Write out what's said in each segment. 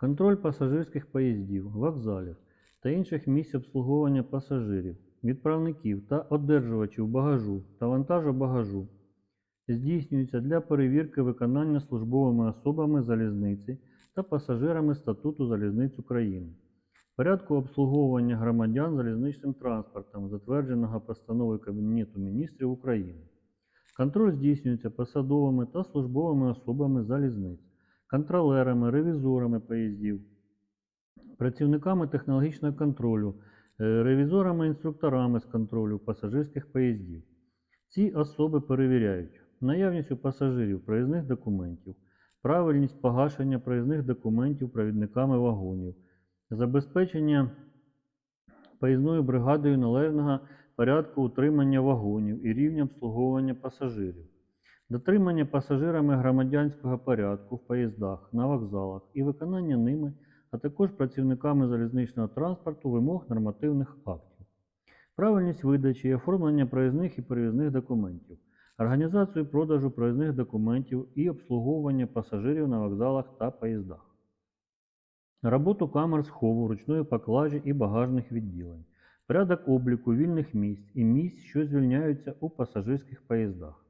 контроль пасажирських поїздів, вокзалів та інших місць обслуговування пасажирів, відправників та одержувачів багажу та вантажу багажу здійснюється для перевірки виконання службовими особами залізниці та пасажирами Статуту залізниць України. Порядку обслуговування громадян залізничним транспортом, затвердженого постановою Кабінету міністрів України. Контроль здійснюється посадовими та службовими особами залізниць, контролерами, ревізорами поїздів, працівниками технологічного контролю, е, ревізорами-інструкторами з контролю пасажирських поїздів. Ці особи перевіряють наявність у пасажирів проїзних документів, правильність погашення проїзних документів провідниками вагонів, забезпечення поїзною бригадою належного порядку утримання вагонів і рівня обслуговування пасажирів, дотримання пасажирами громадянського порядку в поїздах, на вокзалах і виконання ними, а також працівниками залізничного транспорту вимог нормативних актів, правильність видачі і оформлення проїзних і перевізних документів, організацію продажу проїзних документів і обслуговування пасажирів на вокзалах та поїздах. Роботу камер схову, ручної поклажі і багажних відділень, порядок обліку вільних місць і місць, що звільняються у пасажирських поїздах,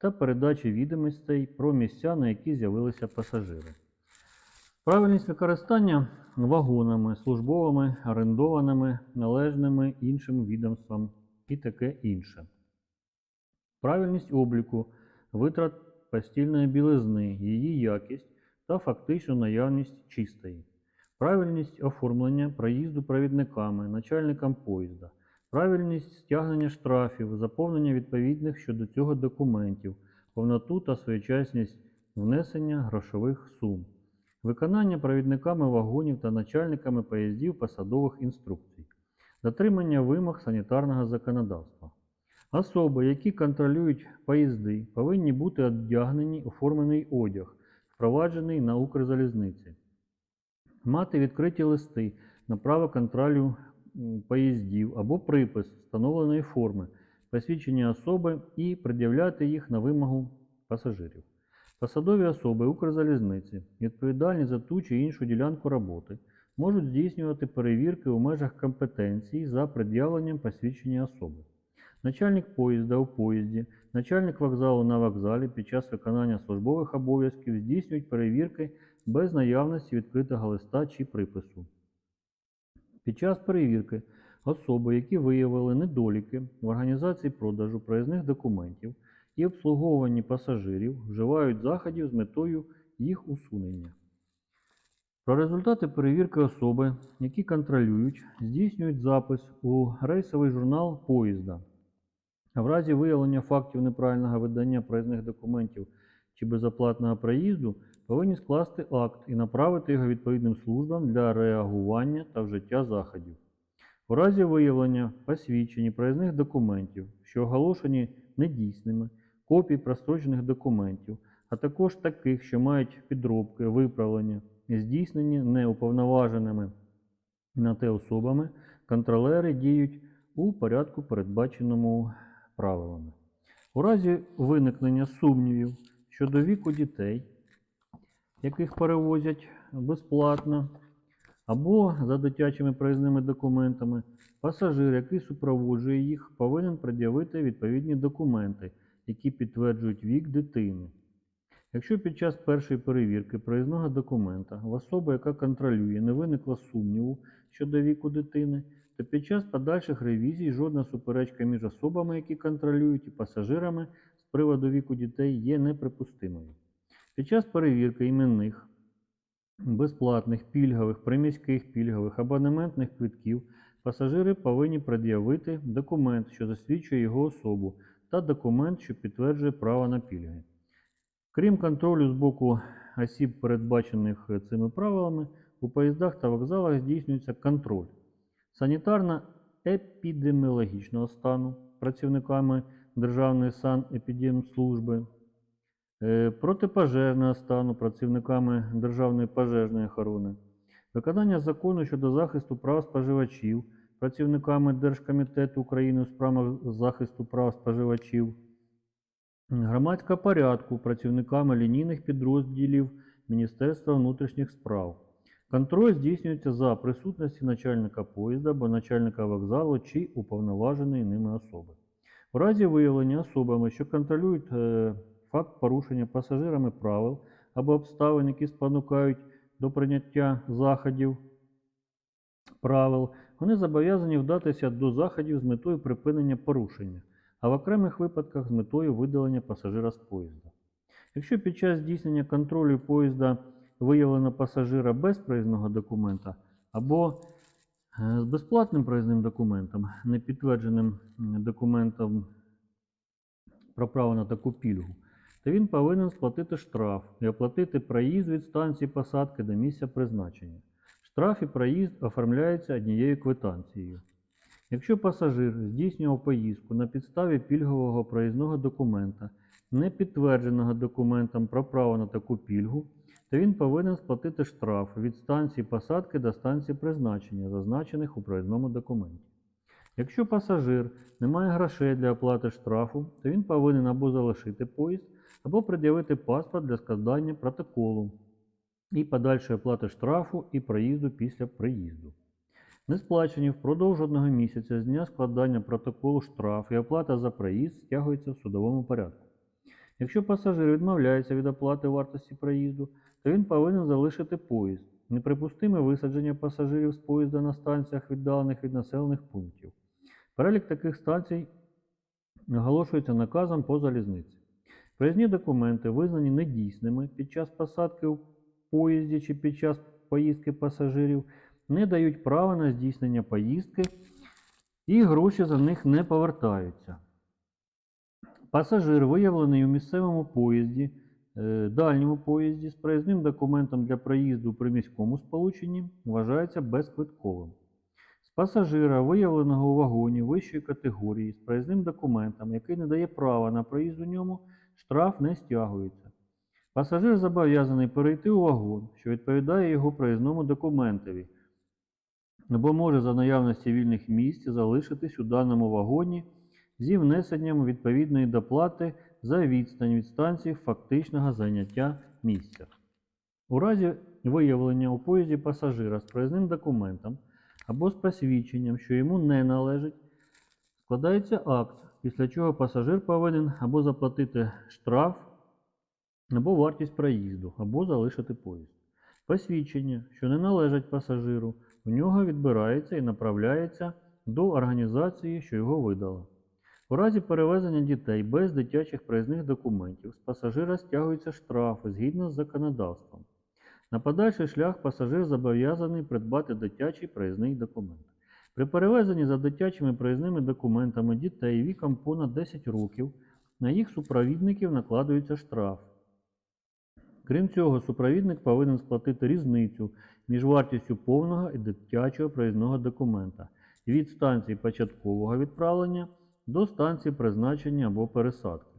та передачі відомостей про місця, на які з'явилися пасажири. Правильність використання вагонами, службовими, орендованими, належними іншим відомствам і таке інше. Правильність обліку, витрат постільної білизни, її якість та фактичну наявність чистої. Правильність оформлення проїзду провідниками, начальникам поїзда, правильність стягнення штрафів, заповнення відповідних щодо цього документів, повноту та своєчасність внесення грошових сум, виконання провідниками вагонів та начальниками поїздів посадових інструкцій, дотримання вимог санітарного законодавства. Особи, які контролюють поїзди, повинні бути одягнені у формений одяг, впроваджений на Укрзалізниці мати відкриті листи на право контролю поїздів або припис встановленої форми, посвідчення особи і пред'являти їх на вимогу пасажирів. Посадові особи Укрзалізниці, відповідальні за ту чи іншу ділянку роботи, можуть здійснювати перевірки у межах компетенції за пред'явленням посвідчення особи. Начальник поїзда у поїзді, начальник вокзалу на вокзалі під час виконання службових обов'язків здійснюють перевірки без наявності відкритого листа чи припису. Під час перевірки особи, які виявили недоліки в організації продажу проїзних документів і обслуговуванні пасажирів, вживають заходів з метою їх усунення. Про результати перевірки особи, які контролюють, здійснюють запис у рейсовий журнал поїзда. А в разі виявлення фактів неправильного видання проїзних документів чи безоплатного проїзду повинні скласти акт і направити його відповідним службам для реагування та вжиття заходів. У разі виявлення посвідчень проїзних документів, що оголошені недійсними, копій прострочених документів, а також таких, що мають підробки, виправлення, здійснені неуповноваженими на те особами, контролери діють у порядку, передбаченому правилами. У разі виникнення сумнівів щодо віку дітей, яких перевозять безплатно, або за дитячими проїзними документами, пасажир, який супроводжує їх, повинен пред'явити відповідні документи, які підтверджують вік дитини. Якщо під час першої перевірки проїзного документа в особи, яка контролює, не виникло сумніву щодо віку дитини, то під час подальших ревізій жодна суперечка між особами, які контролюють, і пасажирами з приводу віку дітей є неприпустимою. Під час перевірки іменних, безплатних, пільгових, приміських пільгових, абонементних квитків пасажири повинні пред'явити документ, що засвідчує його особу, та документ, що підтверджує право на пільги. Крім контролю з боку осіб, передбачених цими правилами, у поїздах та вокзалах здійснюється контроль санітарно-епідеміологічного стану працівниками Державної санепідемслужби, протипожежного стану працівниками Державної пожежної охорони, виконання закону щодо захисту прав споживачів працівниками Держкомітету України у справах захисту прав споживачів, громадського порядку працівниками лінійних підрозділів Міністерства внутрішніх справ, Контроль здійснюється за присутності начальника поїзда або начальника вокзалу чи уповноваженої ними особи. У разі виявлення особами, що контролюють е, факт порушення пасажирами правил або обставин, які спонукають до прийняття заходів правил, вони зобов'язані вдатися до заходів з метою припинення порушення, а в окремих випадках з метою видалення пасажира з поїзда. Якщо під час здійснення контролю поїзда виявлено пасажира без проїзного документа або е, з безплатним проїзним документом, не підтвердженим документом про право на таку пільгу, то він повинен сплатити штраф і оплатити проїзд від станції посадки до місця призначення. Штраф і проїзд оформляються однією квитанцією. Якщо пасажир здійснював поїздку на підставі пільгового проїзного документа, не підтвердженого документом про право на таку пільгу, то він повинен сплатити штраф від станції посадки до станції призначення, зазначених у проїзному документі. Якщо пасажир не має грошей для оплати штрафу, то він повинен або залишити поїзд, або пред'явити паспорт для складання протоколу і подальшої оплати штрафу і проїзду після приїзду. Не сплачені впродовж одного місяця з дня складання протоколу штраф і оплата за проїзд стягується в судовому порядку. Якщо пасажир відмовляється від оплати вартості проїзду, то він повинен залишити поїзд. Неприпустиме висадження пасажирів з поїзда на станціях, віддалених від населених пунктів. Перелік таких станцій оголошується наказом по залізниці. Проїзні документи, визнані недійсними під час посадки у поїзді чи під час поїздки пасажирів, не дають права на здійснення поїздки і гроші за них не повертаються. Пасажир, виявлений у місцевому поїзді, е, дальньому поїзді з проїзним документом для проїзду при міському сполученні, вважається безквитковим. З пасажира, виявленого у вагоні вищої категорії з проїзним документом, який не дає права на проїзд у ньому, штраф не стягується. Пасажир зобов'язаний перейти у вагон, що відповідає його проїзному документові, або може за наявності вільних місць залишитись у даному вагоні зі внесенням відповідної доплати за відстань від станції фактичного зайняття місця. У разі виявлення у поїзді пасажира з проїзним документом або з посвідченням, що йому не належить, складається акт, після чого пасажир повинен або заплатити штраф, або вартість проїзду, або залишити поїзд. Посвідчення, що не належать пасажиру, у нього відбирається і направляється до організації, що його видала. У разі перевезення дітей без дитячих проїзних документів з пасажира стягуються штрафи згідно з законодавством. На подальший шлях пасажир зобов'язаний придбати дитячий проїзний документ. При перевезенні за дитячими проїзними документами дітей віком понад 10 років на їх супровідників накладується штраф. Крім цього, супровідник повинен сплатити різницю між вартістю повного і дитячого проїзного документа від станції початкового відправлення до станції призначення або пересадки.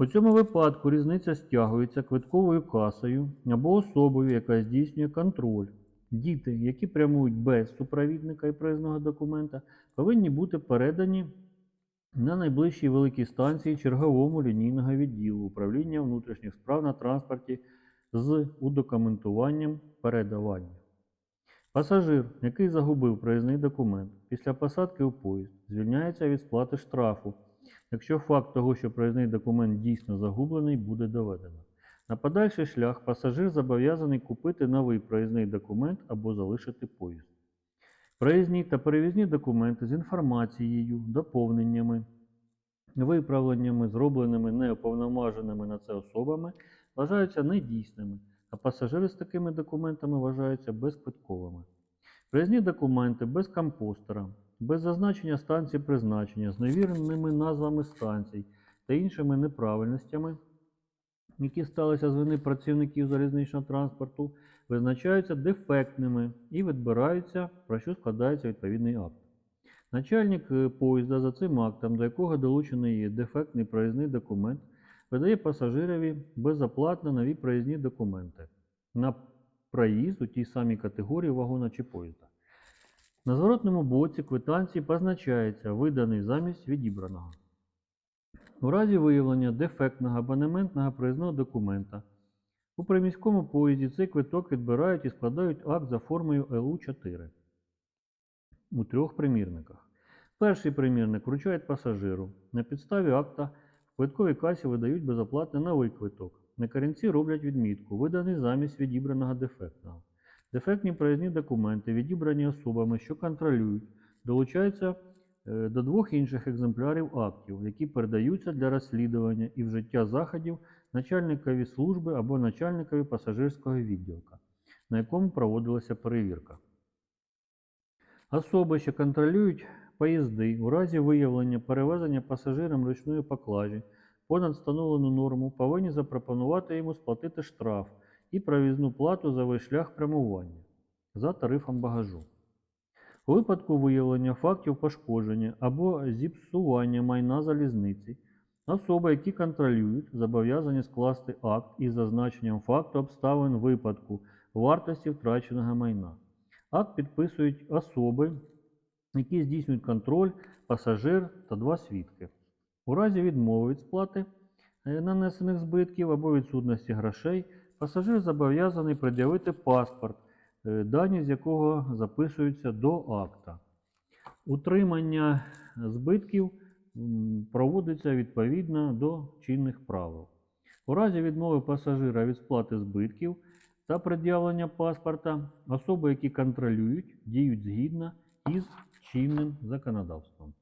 У цьому випадку різниця стягується квитковою касою або особою, яка здійснює контроль. Діти, які прямують без супровідника і проїзного документа, повинні бути передані на найближчій великій станції черговому лінійного відділу управління внутрішніх справ на транспорті з удокументуванням передавання. Пасажир, який загубив проїзний документ після посадки у поїзд, звільняється від сплати штрафу, якщо факт того, що проїзний документ дійсно загублений, буде доведено. На подальший шлях пасажир зобов'язаний купити новий проїзний документ або залишити поїзд. Проїзні та перевізні документи з інформацією, доповненнями, виправленнями, зробленими неуповноваженими на це особами, вважаються недійсними, а пасажири з такими документами вважаються безквитковими. Проїзні документи без компостера, без зазначення станції призначення, з невірними назвами станцій та іншими неправильностями, які сталися з вини працівників залізничного транспорту, визначаються дефектними і відбираються, про що складається відповідний акт. Начальник е, поїзда за цим актом, до якого долучений є дефектний проїзний документ, видає пасажирові безоплатно нові проїзні документи на проїзд у тій самій категорії вагона чи поїзда. На зворотному боці квитанції позначається виданий замість відібраного. У разі виявлення дефектного абонементного проїзного документа У приміському поїзді цей квиток відбирають і складають акт за формою ЛУ-4 у трьох примірниках. Перший примірник вручають пасажиру. На підставі акта в квитковій касі видають безоплатний новий квиток. На корінці роблять відмітку, виданий замість відібраного дефектного. Дефектні проїзні документи, відібрані особами, що контролюють, долучаються е, до двох інших екземплярів актів, які передаються для розслідування і вжиття заходів начальникові служби або начальникові пасажирського відділка, на якому проводилася перевірка. Особи, що контролюють поїзди, у разі виявлення перевезення пасажирам ручної поклажі понад встановлену норму, повинні запропонувати йому сплатити штраф і провізну плату за весь шлях прямування за тарифом багажу. У випадку виявлення фактів пошкодження або зіпсування майна залізниці, особи, які контролюють, зобов'язані скласти акт із зазначенням факту обставин випадку вартості втраченого майна. Акт підписують особи, які здійснюють контроль, пасажир та два свідки. У разі відмови від сплати е, нанесених збитків або відсутності грошей, пасажир зобов'язаний пред'явити паспорт, е, дані з якого записуються до акта. Утримання збитків проводиться відповідно до чинних правил. У разі відмови пасажира від сплати збитків та пред'явлення паспорта, особи, які контролюють, діють згідно із чинним законодавством.